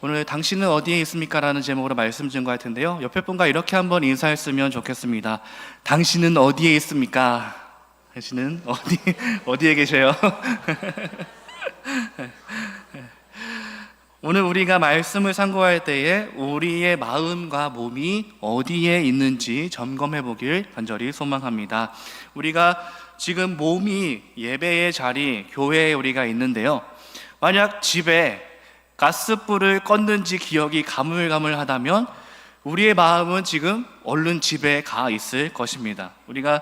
오늘 당신은 어디에 있습니까? 라는 제목으로 말씀 증거할 텐데요. 옆에 분과 이렇게 한번 인사했으면 좋겠습니다. 당신은 어디에 있습니까? 당신은 어디, 어디에 계셔요? 오늘 우리가 말씀을 상고할 때에 우리의 마음과 몸이 어디에 있는지 점검해 보길 간절히 소망합니다. 우리가 지금 몸이 예배의 자리, 교회에 우리가 있는데요. 만약 집에 가스불을 껐는지 기억이 가물가물하다면 우리의 마음은 지금 얼른 집에 가 있을 것입니다. 우리가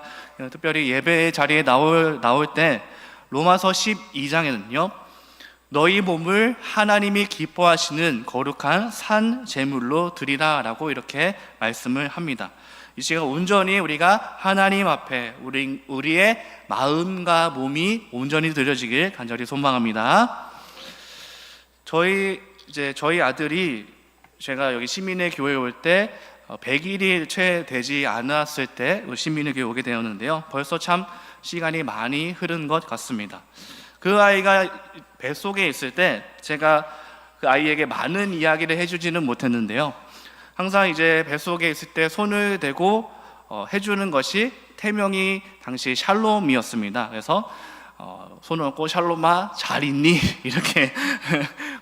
특별히 예배의 자리에 나올, 나올 때 로마서 12장에는요. 너희 몸을 하나님이 기뻐하시는 거룩한 산 제물로 드리라 라고 이렇게 말씀을 합니다. 이 시간 온전히 우리가 하나님 앞에 우리 우리의 마음과 몸이 온전히 드려지길 간절히 소망합니다. 저희 이제 저희 아들이 제가 여기 시민의 교회 올 때 100일이 채 되지 않았을 때 시민의 교회 오게 되었는데요. 벌써 참 시간이 많이 흐른 것 같습니다. 그 아이가 뱃속에 있을 때 제가 그 아이에게 많은 이야기를 해주지는 못했는데요. 항상 이제 뱃속에 있을 때 손을 대고 어, 해주는 것이 태명이 당시 샬롬이었습니다. 그래서 어, 손을 얹고 샬롬아 잘 있니 이렇게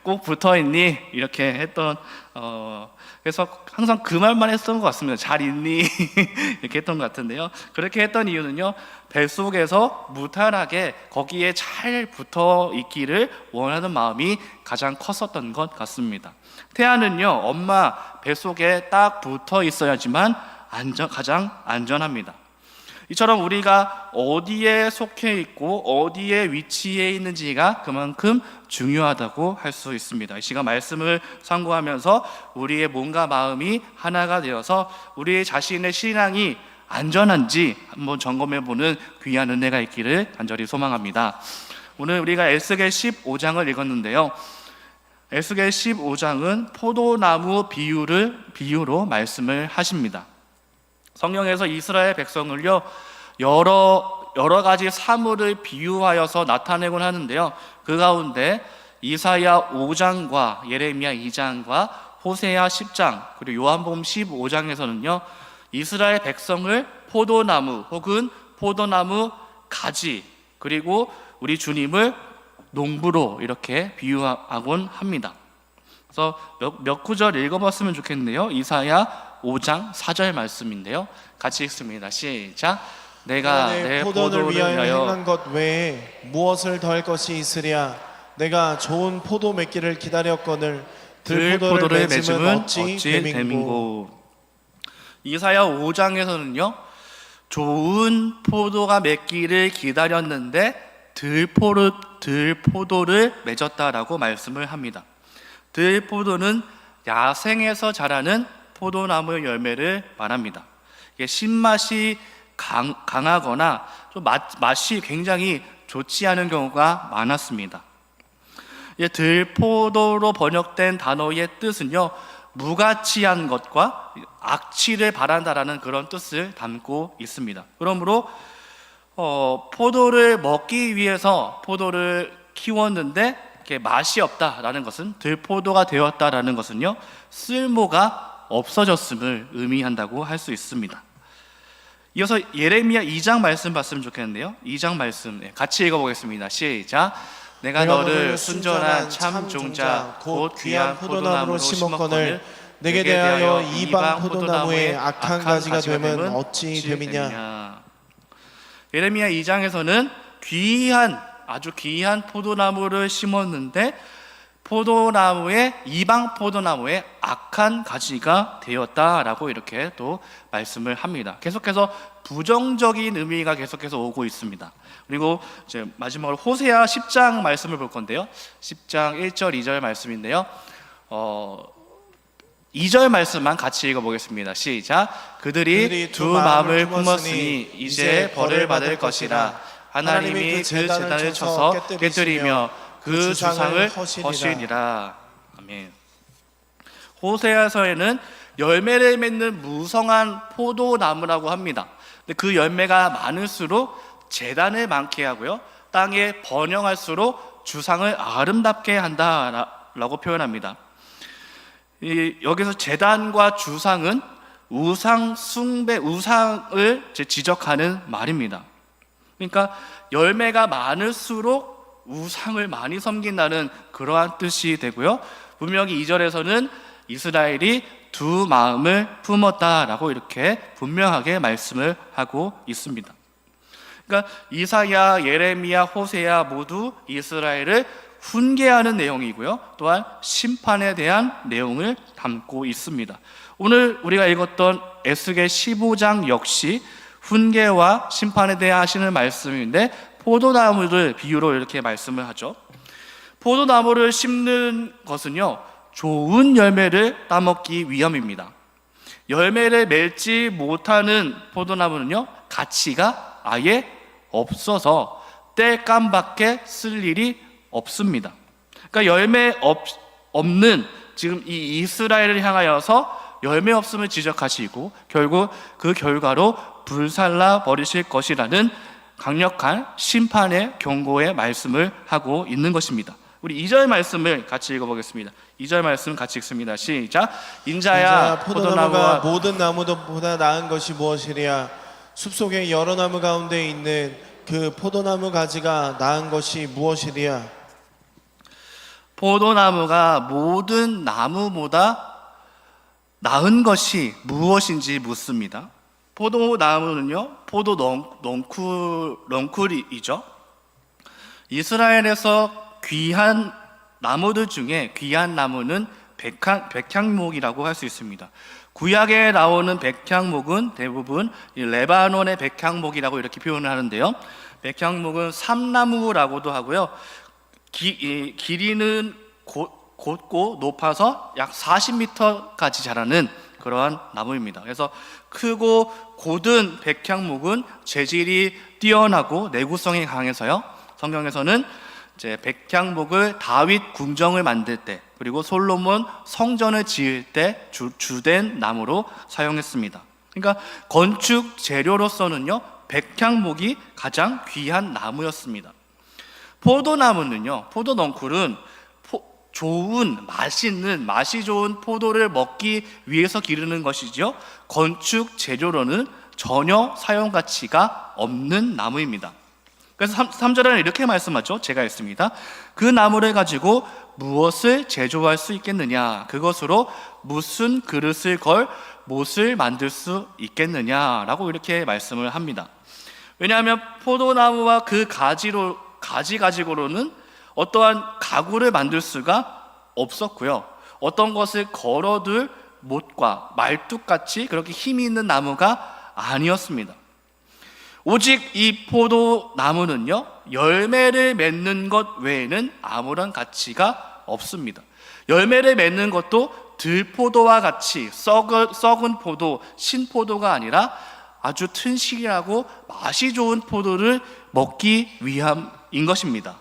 꼭 붙어 있니 이렇게 했던 어, 그래서 항상 그 말만 했던 것 같습니다. 잘 있니 이렇게 했던 것 같은데요. 그렇게 했던 이유는요 뱃속에서 무탈하게 거기에 잘 붙어 있기를 원하는 마음이 가장 컸었던 것 같습니다. 태아는요 엄마 뱃속에 딱 붙어 있어야지만 안전 가장 안전합니다. 이처럼 우리가 어디에 속해 있고 어디에 위치해 있는지가 그만큼 중요하다고 할 수 있습니다. 이 시간 말씀을 상고하면서 우리의 몸과 마음이 하나가 되어서 우리 자신의 신앙이 안전한지 한번 점검해 보는 귀한 은혜가 있기를 간절히 소망합니다. 오늘 우리가 에스겔 15장을 읽었는데요. 에스겔 15장은 포도나무 비유를 비유로 말씀을 하십니다. 성경에서 이스라엘 백성을요 여러 여러 가지 사물을 비유하여서 나타내곤 하는데요. 그 가운데 이사야 5장과 예레미야 2장과 호세야 10장 그리고 요한복음 15장에서는요 이스라엘 백성을 포도나무 혹은 포도나무 가지 그리고 우리 주님을 농부로 이렇게 비유하곤 합니다. 그래서 몇, 몇 구절 읽어봤으면 좋겠는데요. 이사야 5장 4절 말씀인데요. 같이 읽습니다. 시작. 내가 내 포도를 위하여 행한 것 외에 무엇을 더할 것이 있으랴 내가 좋은 포도 맺기를 기다렸거늘 들포도를 맺으면 어찌 되민고 이사야 5장에서는요 좋은 포도가 맺기를 기다렸는데 들포를 들포도를 맺었다라고 말씀을 합니다. 들포도는 야생에서 자라는 포도나무 열매를 말합니다. 이게 신맛이 강, 강하거나 좀 맛, 맛이 굉장히 좋지 않은 경우가 많았습니다. 이 들포도로 번역된 단어의 뜻은요 무가치한 것과 악취를 바란다라는 그런 뜻을 담고 있습니다. 그러므로 어, 포도를 먹기 위해서 포도를 키웠는데 맛이 없다라는 것은 들포도가 되었다라는 것은요 쓸모가 없어졌음을 의미한다고 할 수 있습니다. 이어서 예레미야 2장 말씀 봤으면 좋겠는데요. 2장 말씀 네, 같이 읽어보겠습니다. 시작. 내가 너를 순전한 참 종자 곧 귀한 포도나무로 심었거늘 내게 대하여 이방 포도나무의 악한 가지가 되면 어찌 됨이냐 예레미야 2장에서는 귀한 아주 귀한 포도나무를 심었는데 포도나무의 이방 포도나무의 악한 가지가 되었다라고 이렇게 또 말씀을 합니다. 계속해서 부정적인 의미가 계속해서 오고 있습니다. 그리고 이제 마지막으로 호세아 10장 말씀을 볼 건데요. 10장 1절 2절 말씀인데요. 어 2절 말씀만 같이 읽어보겠습니다. 시작. 그들이 그들이 두 마음을 품었으니 이제 벌을 받을 것이라. 하나님이 그 재단을 쳐서 깨뜨리며 그 주상을 허시니라. 아멘. 호세아서에는 열매를 맺는 무성한 포도나무라고 합니다. 근데 그 열매가 많을수록 재단을 많게 하고요. 땅에 번영할수록 주상을 아름답게 한다라고 표현합니다. 이, 여기서 재단과 주상은 우상 숭배 우상을 지적하는 말입니다. 그러니까 열매가 많을수록 우상을 많이 섬긴다는 그러한 뜻이 되고요. 분명히 이절에서는 이스라엘이 두 마음을 품었다라고 이렇게 분명하게 말씀을 하고 있습니다. 그러니까 이사야, 예레미야, 호세야 모두 이스라엘을 훈계하는 내용이고요. 또한 심판에 대한 내용을 담고 있습니다. 오늘 우리가 읽었던 에스겔 15장 역시 훈계와 심판에 대해 하시는 말씀인데 포도나무를 비유로 이렇게 말씀을 하죠. 포도나무를 심는 것은요, 좋은 열매를 따먹기 위함입니다. 열매를 맺지 못하는 포도나무는요, 가치가 아예 없어서 땔감밖에 쓸 일이 없습니다. 그러니까 열매 없, 없는 지금 이 이스라엘을 향하여서 열매 없음을 지적하시고 결국 그 결과로 불살라 버리실 것이라는 강력한 심판의 경고의 말씀을 하고 있는 것입니다. 우리 2절 말씀을 같이 읽어보겠습니다. 2절 말씀 같이 읽습니다. 시작. 인자야 인자야 포도나무가 모든 나무보다 나은 것이 무엇이랴 숲속의 여러 나무 가운데 있는 그 포도나무 가지가 나은 것이 무엇이랴 포도나무가 모든 나무보다 나은 것이 무엇인지 묻습니다. 포도나무는요, 포도 넝, 넝쿨, 넝쿨이죠. 이스라엘에서 귀한 나무들 중에 귀한 나무는 백향, 백향목이라고 할 수 있습니다. 구약에 나오는 백향목은 대부분 이 레바논의 백향목이라고 이렇게 표현을 하는데요. 백향목은 삼나무라고도 하고요. 기, 이, 길이는 곧, 곧고 높아서 약 40m까지 자라는 그러한 나무입니다. 그래서 크고 고든 백향목은 재질이 뛰어나고 내구성이 강해서요. 성경에서는 이제 백향목을 다윗 궁정을 만들 때 그리고 솔로몬 성전을 지을 때 주, 주된 나무로 사용했습니다. 그러니까 건축 재료로서는요 백향목이 가장 귀한 나무였습니다. 포도나무는요, 포도 넝쿨은 포- 좋은 맛있는 맛이 좋은 포도를 먹기 위해서 기르는 것이죠. 건축 재료로는 전혀 사용 가치가 없는 나무입니다. 그래서 3, 절에는 이렇게 말씀하죠. 제가 했습니다. 그 나무를 가지고 무엇을 제조할 수 있겠느냐? 그것으로 무슨 그릇을 걸 못을 만들 수 있겠느냐라고 이렇게 말씀을 합니다. 왜냐하면 포도나무와 그 가지로 가지 가지고로는 어떠한 가구를 만들 수가 없었고요. 어떤 것을 걸어둘 못과 말뚝같이 그렇게 힘이 있는 나무가 아니었습니다. 오직 이 포도나무는요, 열매를 맺는 것 외에는 아무런 가치가 없습니다. 열매를 맺는 것도 들포도와 같이 썩은, 썩은 포도, 신포도가 아니라 아주 튼실하고 맛이 좋은 포도를 먹기 위함인 것입니다.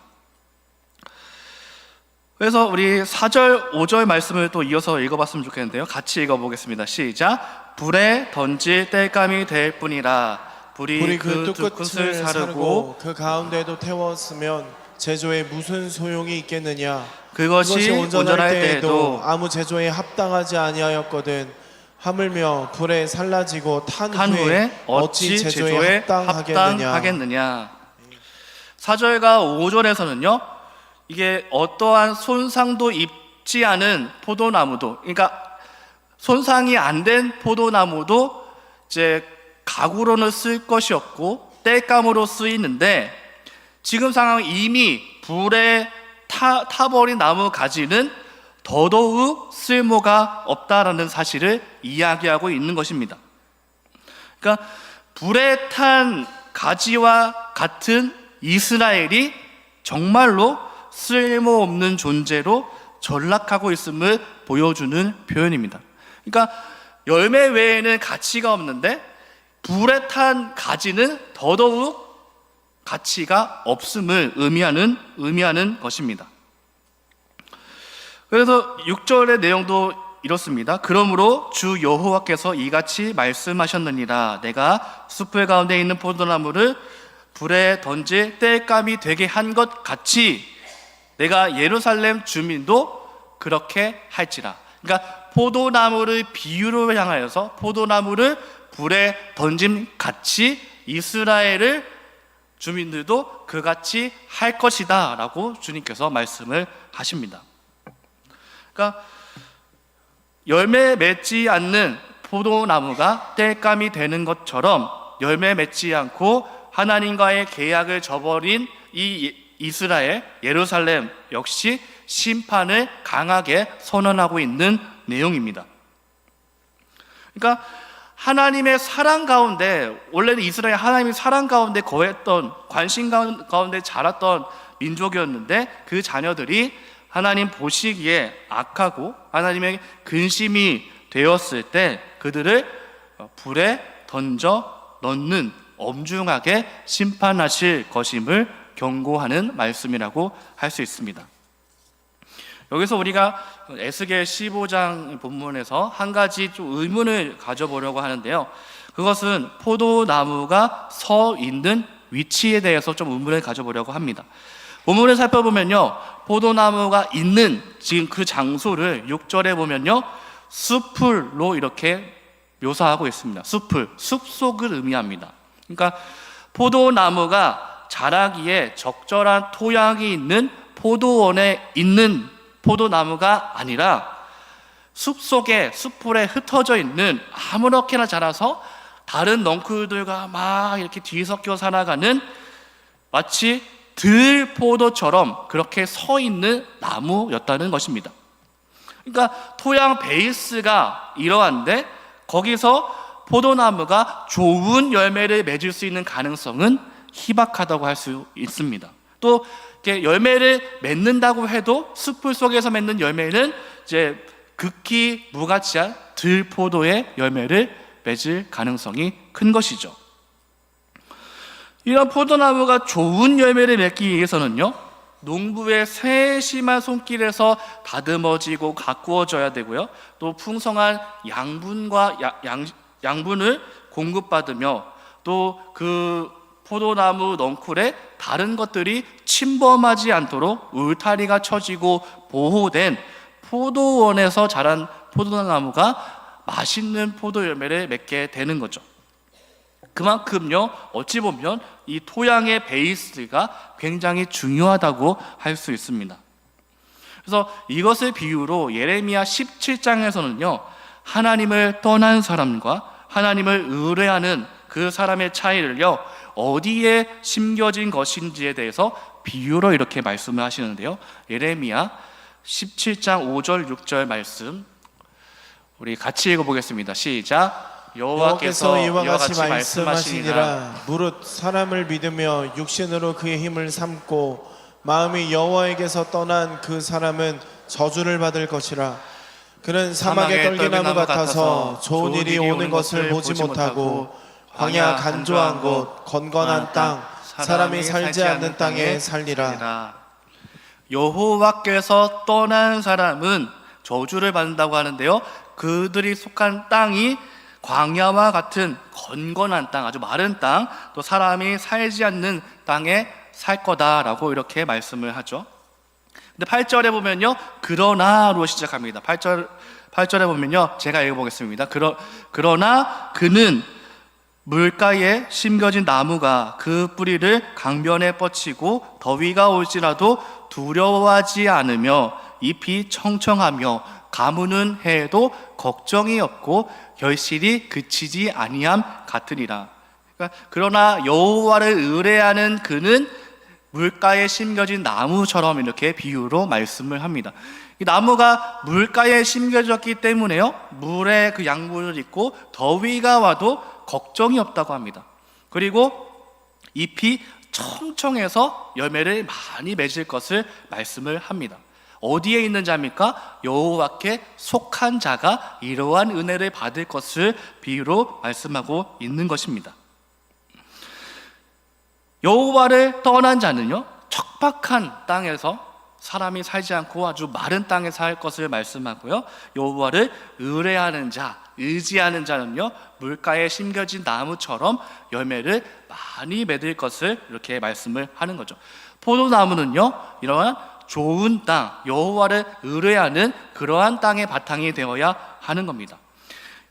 그래서 우리 4절, 5절 말씀을 또 이어서 읽어봤으면 좋겠는데요. 같이 읽어보겠습니다. 시작. 불에 던질 땔감이 될 뿐이라 불이, 우리 그그 끝을 사르고 그 가운데도 태웠으면 제조에 무슨 소용이 있겠느냐 그것이 그것이 온전할 온전할 때에도 때에도 아무 제조에 합당하지 아니하였거든 하물며 불에 살라지고 탄, 탄 후에 어찌 제조에 합당하겠느냐 합당하겠느냐. 4절과 5절에서는요. 이게 어떠한 손상도 입지 않은 포도나무도 그러니까 손상이 안 된 포도나무도 이제 가구로는 쓸 것이 없고 땔감으로 쓰이는데 지금 상황 이미 불에 타, 타버린 나무 가지는 더더욱 쓸모가 없다라는 사실을 이야기하고 있는 것입니다. 그러니까 불에 탄 가지와 같은 이스라엘이 정말로 쓸모없는 존재로 전락하고 있음을 보여주는 표현입니다. 그러니까 열매 외에는 가치가 없는데 불에 탄 가지는 더더욱 가치가 없음을 의미하는 의미하는 것입니다. 그래서 6절의 내용도 이렇습니다. 그러므로 주 여호와께서 이같이 말씀하셨느니라 내가 숲을 가운데 있는 포도나무를 불에 던질 땔감이 되게 한 것 같이 내가 예루살렘 주민도 그렇게 할지라. 그러니까 포도나무를 비유로 향하여서 포도나무를 불에 던짐 같이 이스라엘을 주민들도 그같이 할 것이다 라고 주님께서 말씀을 하십니다. 그러니까 열매 맺지 않는 포도나무가 땔감이 되는 것처럼 열매 맺지 않고 하나님과의 계약을 저버린 이 이스라엘 예루살렘 역시 심판을 강하게 선언하고 있는 내용입니다. 그러니까 하나님의 사랑 가운데 원래는 이스라엘 하나님의 사랑 가운데 거했던 관심 가운- 가운데 자랐던 민족이었는데 그 자녀들이 하나님 보시기에 악하고 하나님의 근심이 되었을 때 그들을 불에 던져 넣는 엄중하게 심판하실 것임을 경고하는 말씀이라고 할 수 있습니다. 여기서 우리가 에스겔 15장 본문에서 한 가지 좀 의문을 가져보려고 하는데요. 그것은 포도나무가 서 있는 위치에 대해서 좀 의문을 가져보려고 합니다. 본문을 살펴보면요. 포도나무가 있는 지금 그 장소를 6절에 보면요. 숲풀로 이렇게 묘사하고 있습니다. 숲풀, 숲속을 의미합니다. 그러니까 포도나무가 자라기에 적절한 토양이 있는 포도원에 있는 포도나무가 아니라 숲 속에 숲풀에 흩어져 있는 아무렇게나 자라서 다른 넝쿨들과 막 이렇게 뒤섞여 살아가는 마치 들포도처럼 그렇게 서 있는 나무였다는 것입니다. 그러니까 토양 베이스가 이러한데 거기서 포도나무가 좋은 열매를 맺을 수 있는 가능성은 희박하다고 할 수 있습니다. 또 열매를 맺는다고 해도 숲풀 속에서 맺는 열매는 이제 극히 무가치한 들포도의 열매를 맺을 가능성이 큰 것이죠. 이런 포도나무가 좋은 열매를 맺기 위해서는요, 농부의 세심한 손길에서 다듬어지고 가꾸어져야 되고요, 또 풍성한 양분과 야- 양, 양분을 공급받으며 또그 포도나무 넝쿨에 다른 것들이 침범하지 않도록 울타리가 쳐지고 보호된 포도원에서 자란 포도나무가 맛있는 포도 열매를 맺게 되는 거죠. 그만큼요, 어찌 보면 이 토양의 베이스가 굉장히 중요하다고 할 수 있습니다. 그래서 이것을 비유로 예레미야 17장에서는요, 하나님을 떠난 사람과 하나님을 의뢰하는 그 사람의 차이를요, 어디에 심겨진 것인지에 대해서 비유로 이렇게 말씀을 하시는데요. 예레미야 17장 5절, 6절 말씀, 우리 같이 읽어 보겠습니다. 시작. 여호와께서 이와 같이 말씀하시니라 무릇 사람을 믿으며 육신으로 그의 힘을 삼고 마음이 여호와에게서 떠난 그 사람은 저주를 받을 것이라 그는 사막의 떨기나무 같아서 좋은 일이 오는 것을 보지 못하고 광야 간조한 곳 건건한 땅 사람이 살지 않는 땅에 살리라 여호와께서 떠난 사람은 저주를 받는다고 하는데요. 그들이 속한 땅이 광야와 같은 건건한 땅, 아주 마른 땅, 또 사람이 살지 않는 땅에 살 거다라고 이렇게 말씀을 하죠. 근데 8절에 보면요. 그러나로 시작합니다. 8절 8절에 보면요. 제가 읽어 보겠습니다. 그러 그러나 그는 물가에 심겨진 나무가 그 뿌리를 강변에 뻗치고 더위가 올지라도 두려워하지 않으며 잎이 청청하며 가무는 해도 걱정이 없고 결실이 그치지 아니함 같으니라. 그러니까 그러나 여호와를 의뢰하는 그는 물가에 심겨진 나무처럼 이렇게 비유로 말씀을 합니다. 이 나무가 물가에 심겨졌기 때문에요. 물에 그 양분을 입고 더위가 와도 걱정이 없다고 합니다. 그리고 잎이 청청해서 열매를 많이 맺을 것을 말씀을 합니다. 어디에 있는 자입니까? 여호와께 속한 자가 이러한 은혜를 받을 것을 비유로 말씀하고 있는 것입니다. 여호와를 떠난 자는요 척박한 땅에서 사람이 살지 않고 아주 마른 땅에 살 것을 말씀하고요 여호와를 의뢰하는 자 의지하는 자는요 물가에 심겨진 나무처럼 열매를 많이 맺을 것을 이렇게 말씀을 하는 거죠 포도나무는요 이러한 좋은 땅, 여호와를 의뢰하는 그러한 땅의 바탕이 되어야 하는 겁니다.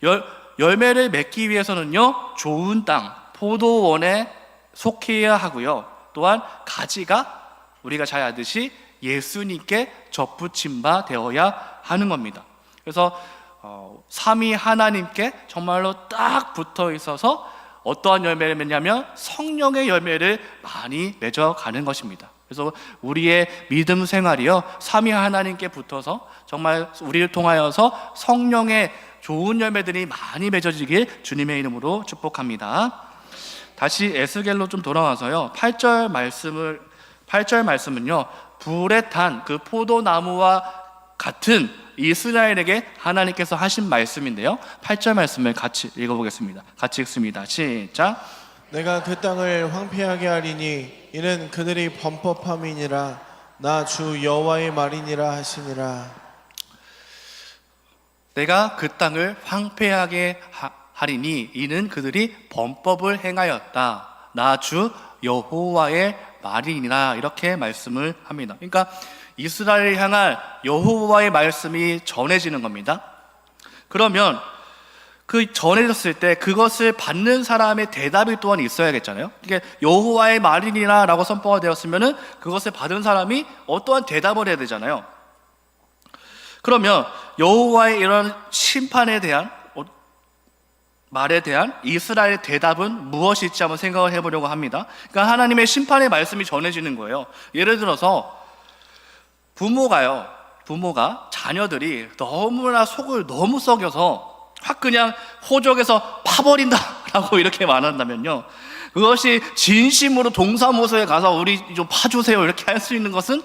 열, 열매를 맺기 위해서는요, 좋은 땅, 포도원에 속해야 하고요. 또한 가지가 우리가 잘 알듯이 예수님께 접붙임 바 되어야 하는 겁니다. 그래서 어, 삼위 하나님께 정말로 딱 붙어 있어서 어떠한 열매를 맺냐면 성령의 열매를 많이 맺어가는 것입니다. 그래서 우리의 믿음 생활이요 삼위 하나님께 붙어서 정말 우리를 통하여서 성령의 좋은 열매들이 많이 맺어지길 주님의 이름으로 축복합니다. 다시 에스겔로 좀 돌아와서요. 8절 말씀을 8절 말씀은요. 불에 탄 그 포도나무와 같은 이스라엘에게 하나님께서 하신 말씀인데요. 8절 말씀을 같이 읽어 보겠습니다. 같이 읽습니다. 시작. 내가 그 땅을 황폐하게 하리니 이는 그들이 범법함이니라 나 주 여호와의 말이니라 하시니라 내가 그 땅을 황폐하게 하- 하리니 이는 그들이 범법을 행하였다. 나 주 여호와의 말이니라 이렇게 말씀을 합니다. 그러니까 이스라엘을 향한 여호와의 말씀이 전해지는 겁니다. 그러면 그 전해졌을 때 그것을 받는 사람의 대답이 또한 있어야겠잖아요. 이게 여호와의 말이니라라고 선포가 되었으면은 그것을 받은 사람이 어떠한 대답을 해야 되잖아요. 그러면 여호와의 이런 심판에 대한 어, 말에 대한 이스라엘의 대답은 무엇일지 한번 생각을 해보려고 합니다. 그러니까 하나님의 심판의 말씀이 전해지는 거예요. 예를 들어서 부모가요, 부모가 자녀들이 너무나 속을 너무 썩여서 확 그냥 호적에서 파버린다라고 이렇게 말한다면요. 그것이 진심으로 동사무소에 가서 우리 좀 파주세요 이렇게 할 수 있는 것은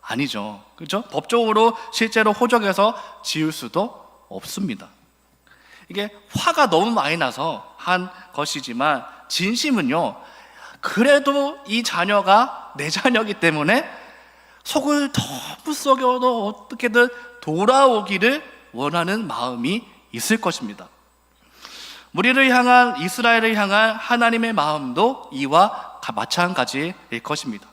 아니죠. 그렇죠? 법적으로 실제로 호적에서 지을 수도 없습니다. 이게 화가 너무 많이 나서 한 것이지만 진심은요. 그래도 이 자녀가 내 자녀이기 때문에 속을 너무 썩여도 어떻게든 돌아오기를 원하는 마음이 있을 것입니다. 우리를 향한 이스라엘을 향한 하나님의 마음도 이와 마찬가지일 것입니다.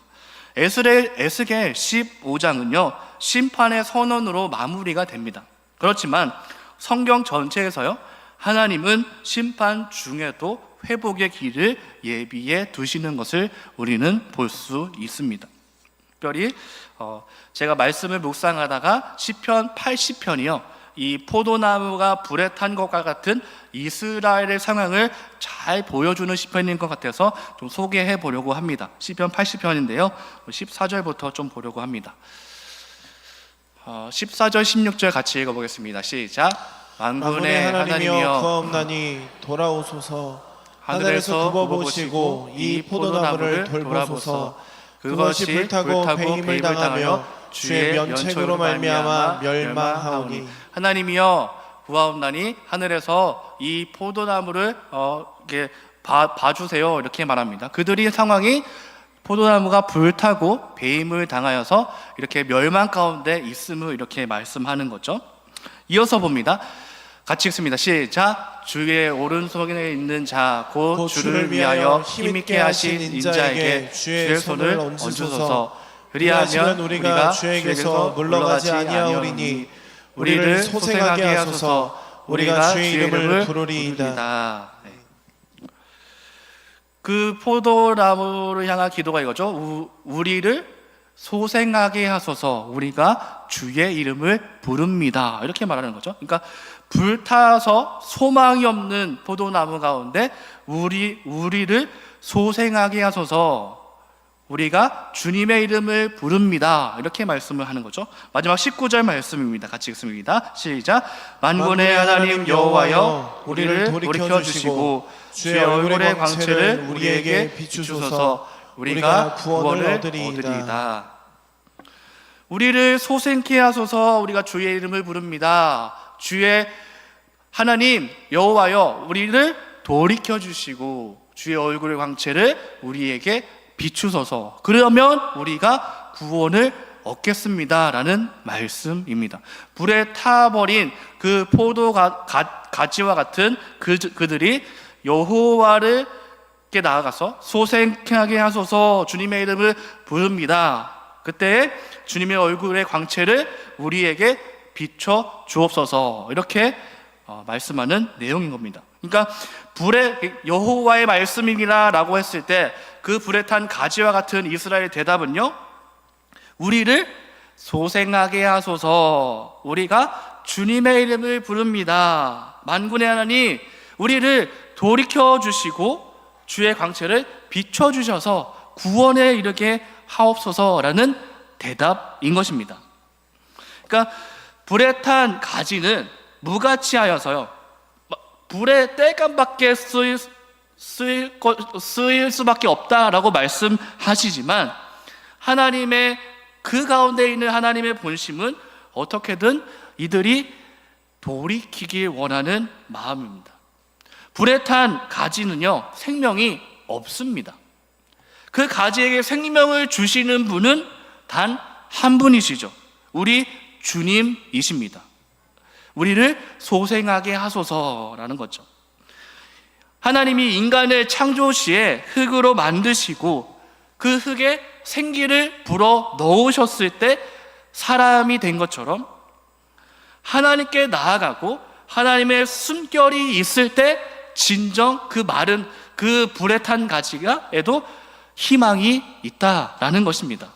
에스겔, 에스겔 15장은요, 심판의 선언으로 마무리가 됩니다. 그렇지만 성경 전체에서요, 하나님은 심판 중에도 회복의 길을 예비해 두시는 것을 우리는 볼 수 있습니다. 특별히 어, 제가 말씀을 묵상하다가 시편 80편이요. 이 포도나무가 불에 탄 것과 같은 이스라엘의 상황을 잘 보여주는 시편인 것 같아서 좀 소개해 보려고 합니다. 시편 80편인데요. 14절부터 좀 보려고 합니다. 어, 14절, 16절 같이 읽어 보겠습니다. 시작. 만군의 하나님이여 구하옵나니 돌아오소서 하늘에서 하늘에서 굽어보시고 이 포도나무를 돌보소서 그것이 불타고 배임을 당하며 주의 면책으로 말미암아 멸망하오니 하나님이여 구하옵나니 하늘에서 이 포도나무를 어, 이렇게 봐, 봐주세요 이렇게 말합니다. 그들이 상황이 포도나무가 불타고 배임을 당하여서 이렇게 멸망 가운데 있음을 이렇게 말씀하는 거죠. 이어서 봅니다. 같이 읽습니다. 시작. 주의 오른손에 있는 자, 곧곧 주를 위하여 힘있게 하신 인자에게 주의 손을 얹으소서. 그리하면 우리가 주에게서 물러가지 아니하오리니 우리를 소생하게 하소서. 우리가 주의 이름을 부르리이다. 네. 그 포도나무를 향한 기도가 이거죠. 우, 우리를 소생하게 하소서. 우리가 주의 이름을 부릅니다. 이렇게 말하는 거죠. 그러니까 불타서 소망이 없는 포도나무 가운데 우리 우리를 소생하게 하소서. 우리가 주님의 이름을 부릅니다. 이렇게 말씀을 하는 거죠. 마지막 19절 말씀입니다. 같이 읽습니다. 시작. 만군의 하나님 여호와여 우리를 돌이켜 주시고 주의 얼굴의 광채를 우리에게 비추소서. 우리가 구원을 얻으리이다. 우리를 소생케 하소서. 우리가 주의 이름을 부릅니다. 주의 하나님 여호와여 우리를 돌이켜 주시고 주의 얼굴의 광채를 우리에게 비추소서. 그러면 우리가 구원을 얻겠습니다라는 말씀입니다. 불에 타버린 그 포도 가지와 같은 그, 그들이 여호와를 께 나아가서 소생하게 하소서 주님의 이름을 부릅니다. 그때 주님의 얼굴의 광채를 우리에게 비춰 주옵소서 이렇게 어, 말씀하는 내용인 겁니다. 그러니까 불에 여호와의 말씀이라라고 했을 때 그 불에 탄 가지와 같은 이스라엘 대답은요. 우리를 소생하게 하소서. 우리가 주님의 이름을 부릅니다. 만군의 하나님, 우리를 돌이켜 주시고 주의 광채를 비춰 주셔서 구원에 이르게 하옵소서라는 대답인 것입니다. 그러니까 불에 탄 가지는 무가치하여서요. 불에 땔감밖에 쓰일, 쓰일, 거- 쓰일 수밖에 없다라고 말씀하시지만 하나님의 그 가운데 있는 하나님의 본심은 어떻게든 이들이 돌이키길 원하는 마음입니다. 불에 탄 가지는요 생명이 없습니다. 그 가지에게 생명을 주시는 분은 단 한 분이시죠. 우리 주님이십니다. 우리를 소생하게 하소서라는 거죠. 하나님이 인간을 창조 시에 흙으로 만드시고 그 흙에 생기를 불어 넣으셨을 때 사람이 된 것처럼 하나님께 나아가고 하나님의 숨결이 있을 때 진정 그 마른 그 불에 탄 가지가에도 희망이 있다라는 것입니다.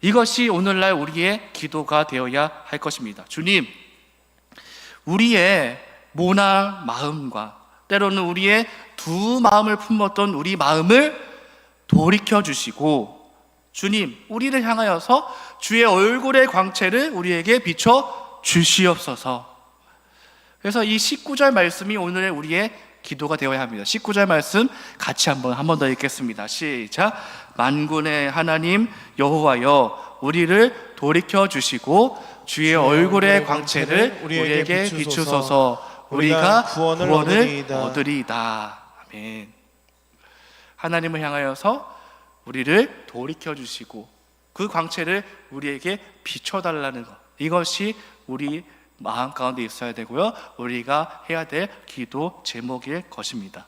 이것이 오늘날 우리의 기도가 되어야 할 것입니다. 주님, 우리의 모난 마음과 때로는 우리의 두 마음을 품었던 우리 마음을 돌이켜 주시고 주님, 우리를 향하여서 주의 얼굴의 광채를 우리에게 비춰 주시옵소서. 그래서 이 19절 말씀이 오늘의 우리의 기도가 되어야 합니다. 19절 말씀 같이 한번 한 번 더 읽겠습니다. 시작. 만군의 하나님 여호와여 우리를 돌이켜 주시고 주의 얼굴의 광채를 우리에게 비추소서. 우리가 구원을 얻으리이다. 얻으리이다. 아멘. 하나님을 향하여서 우리를 돌이켜 주시고 그 광채를 우리에게 비춰 달라는 것. 이것이 우리 마음 가운데 있어야 되고요. 우리가 해야 될 기도 제목일 것입니다.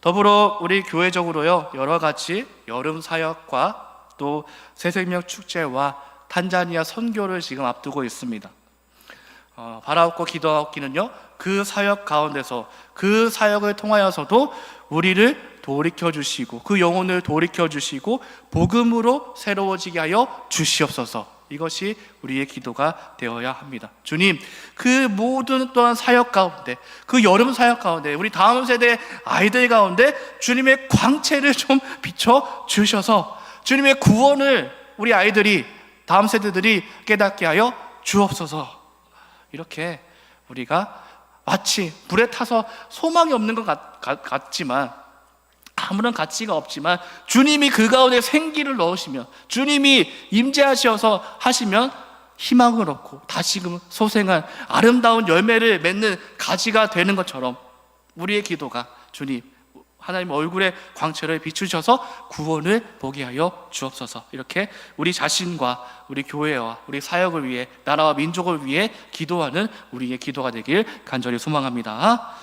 더불어 우리 교회적으로요 여러 가지 여름 사역과 또 새생명 축제와 탄자니아 선교를 지금 앞두고 있습니다. 어, 바라옵고 기도하옵기는요 그 사역 가운데서 그 사역을 통하여서도 우리를 돌이켜 주시고 그 영혼을 돌이켜 주시고 복음으로 새로워지게 하여 주시옵소서. 이것이 우리의 기도가 되어야 합니다. 주님, 그 모든 또한 사역 가운데, 그 여름 사역 가운데, 우리 다음 세대 아이들 가운데 주님의 광채를 좀 비춰 주셔서 주님의 구원을 우리 아이들이 다음 세대들이 깨닫게 하여 주옵소서. 이렇게 우리가 마치 불에 타서 소망이 없는 것 같, 같, 같지만 아무런 가치가 없지만 주님이 그 가운데 생기를 넣으시면 주님이 임재하셔서 하시면 희망을 얻고 다시금 소생한 아름다운 열매를 맺는 가지가 되는 것처럼 우리의 기도가 주님 하나님 얼굴에 광채를 비추셔서 구원을 보게 하여 주옵소서. 이렇게 우리 자신과 우리 교회와 우리 사역을 위해 나라와 민족을 위해 기도하는 우리의 기도가 되길 간절히 소망합니다.